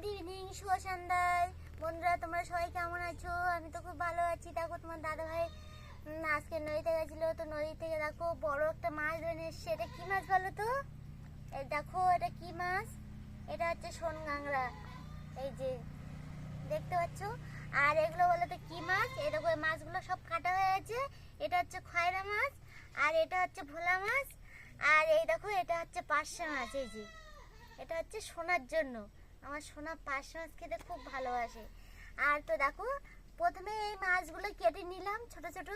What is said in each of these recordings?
Good evening শুভ বন্ধুরা তোমরা সবাই কেমন আছো? আমি তো খুব ভালো আছি। দেখো, তোমার দাদা ভাই আজকে নদীতে গেছিল। তো নদী থেকে দেখো, বড় একটা মাছ ধরে এসছে। এটা কী মাছ বলো তো? এই দেখো, এটা কি মাছ? এটা হচ্ছে সোন গাংরা এই যে, দেখতে পাচ্ছ? আর এগুলো বলো তো, কী মাছ? দেখো মাছগুলো সব কাটা হয়ে গেছে। এটা হচ্ছে খয়রা মাছ, আর এটা হচ্ছে ভোলা মাছ, আর এই দেখো, এটা হচ্ছে পার্শে মাছ। এই যে, এটা হচ্ছে সোনার জন্য। আমার সোনা পার্শে মাছ খেতে খুব ভালোবাসে। আর তো দেখো, প্রথমে এই মাছগুলো কেটে নিলাম, ছোট ছোট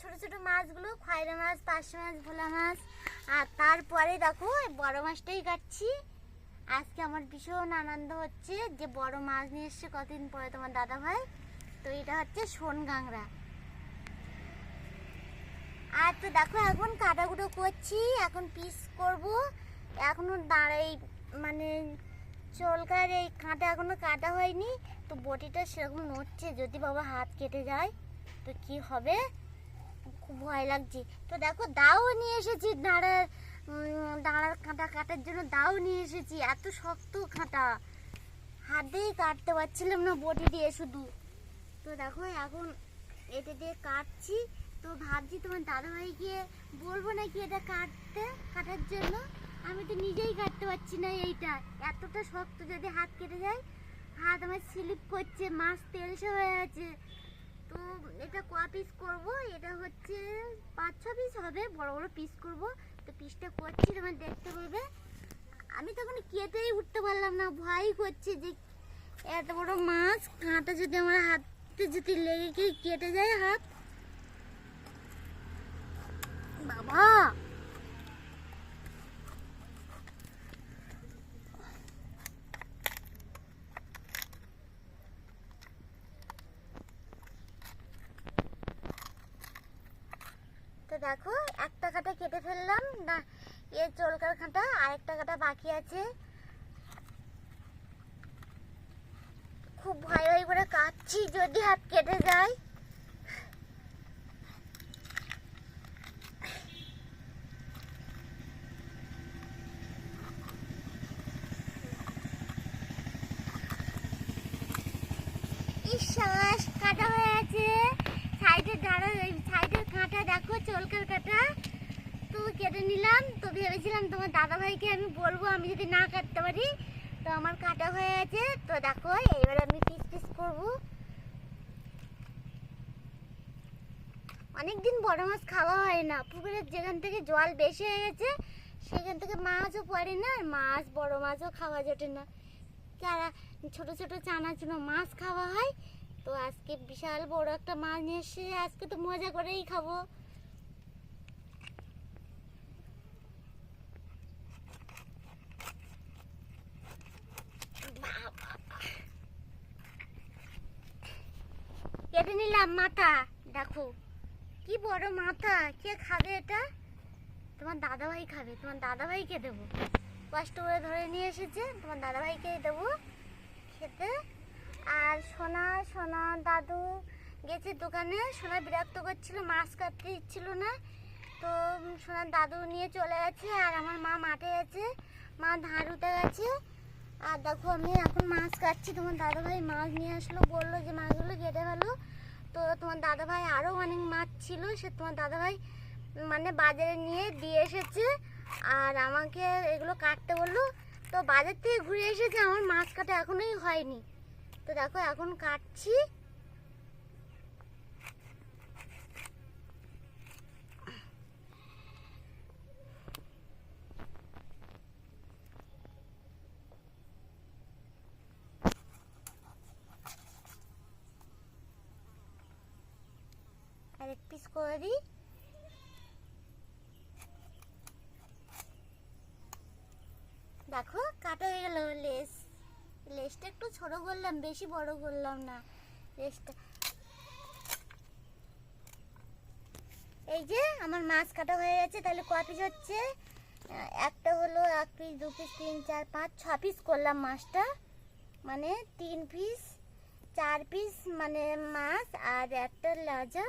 ছোট ছোট মাছগুলো, খয়রা মাছ পার্শে মাছ, ভোলা মাছ। আর তারপরে দেখো বড় মাছটাই কাটছি। আজকে আমার ভীষণ আনন্দ হচ্ছে যে বড় মাছ নিয়ে এসছে কতদিন পরে তোমার দাদা ভাই তো এটা হচ্ছে সোন গাংরা আর তো দেখো, এখন কাটাকুটো করছি, এখন পিস করব। এখনও দাঁড়াই মানে চলকার এই কাঁটা এখনও কাটা হয়নি, তো বটিটা সেরকম নড়ছে, যদি বাবা হাত কেটে যায়, তো কি হবে? খুব ভয় লাগছে। তো দেখো দাও নিয়ে এসেছি, দাঁড়ার দাঁড়ার কাঁটা কাটার জন্য দাও নিয়ে এসেছি, এত শক্ত কাঁটা। হাত দিয়ে কাটতে পারছিলাম না বটি দিয়ে শুধু। তো দেখো, এখন এটা দিয়ে কাটছি, তো ভাবছি তোমার দাদাভাই গিয়ে বলব নাকি এটা কাটতে, কাটার জন্য? আমি তো নিজেই কাটতে পারছি না এইটা। এতটা শক্ত যদি হাত কেটে যায়, হাত আমার স্লিপ করছে, মাছ তেলসে হয়ে আছে তো এটা ক পিস করব? এটা হচ্ছে পাঁচ, ছ পিস হবে, বড় বড় পিস করব। তো পিসটা করছি, তোমার দেখতে পাবে আমি তখন কেটেই উঠতে পারলাম না, ভয় করছে যে এত বড় মাছ কাঁটা যদি আমার হাতে যদি লেগে কেটে যায় হাত বাবা তো দেখো, একটা কাঁটা কেটে ফেললাম। না এর চলকার কাঁটা আরেকটা কাঁটা বাকি আছে। খুব ভয় ভয় করে কাটছি, যদি হাত কেটে যায়। কাটা হয়ে আছে। সাইডের সাইডের কাঁটা দেখো চলকার কাঁটা তো কেটে নিলাম, তো ভেবেছিলাম তোমার দাদা ভাইকে আমি বলব, আমি যদি না কাটতে পারি, তো আমার কাটা হয়ে আছে তো দেখো, এবার আমি পিস পিস করব। অনেকদিন বড় মাছ খাওয়া হয় না। পুকুরের যেখান থেকে জল বেশি হয়ে গেছে, সেখান থেকে মাছও পড়ে না, আর মাছ, বড় মাছও খাওয়া জোটে না। যারা ছোট ছোট চানা চুনো মাছ খাওয়া হয়, তো আজকে বিশাল বড় একটা মাছ নিয়ে এসে আজকে তো মজা করেই খাব বাবা। কেটে নিলাম মাথা, দেখো। কি বড় মাথা, কে খাবে এটা? তোমার দাদাভাই খাবে, তোমার দাদাভাইকে দেবো। কষ্ট করে ধরে নিয়ে এসেছে, তোমার দাদাভাইকে দেবো খেতে। আর সোনা সোনা দাদু গেছে দোকানে, সোনা বিরক্ত করছিল, মাছ কাটতে দিচ্ছিল না। তো সোনার দাদু নিয়ে চলে গেছে, আর আমার মা মাঠে গেছে মা ধান উঠে গেছে। আর দেখো, আমি এখন মাছ কাটছি। তোমার দাদাভাই মাছ নিয়ে আসলো, বলল যে মাছগুলো কেটে ফেলো। তো তোমার দাদাভাই আরও অনেক মাছ ছিল, সে তোমার দাদাভাই মানে বাজারে নিয়ে দিয়ে এসেছে আর আমাকে এগুলো কাটতে বলল। তো বাজার থেকে ঘুরে এসেছে, আমার মাছ কাটা এখনোই হয়নি। তো দেখো, এখন কাটছি। এক পিস করে। দিই দেখো, কাটা হয়ে গেল লেস। লেসটা একটু ছোট করলাম, বেশি বড় করলাম না। লেসটা এই যে, আমার মাছ কাটা হয়ে গেছে, তাহলে ক পিস হচ্ছে? একটা হলো এক পিস দু পিস তিন, চার, পাঁচ, ছ পিস করলাম মাছটা। মানে তিন পিস চার পিস মানে মাছ আর একটা লাজা।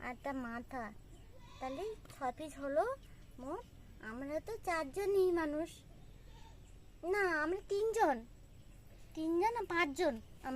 আর একটা মাথা। তাহলে ছ পিস হলো মোট, আমরা তো চারজনই মানুষ। না, আমরা তিনজন। তিনজন না পাঁচজন আমরা।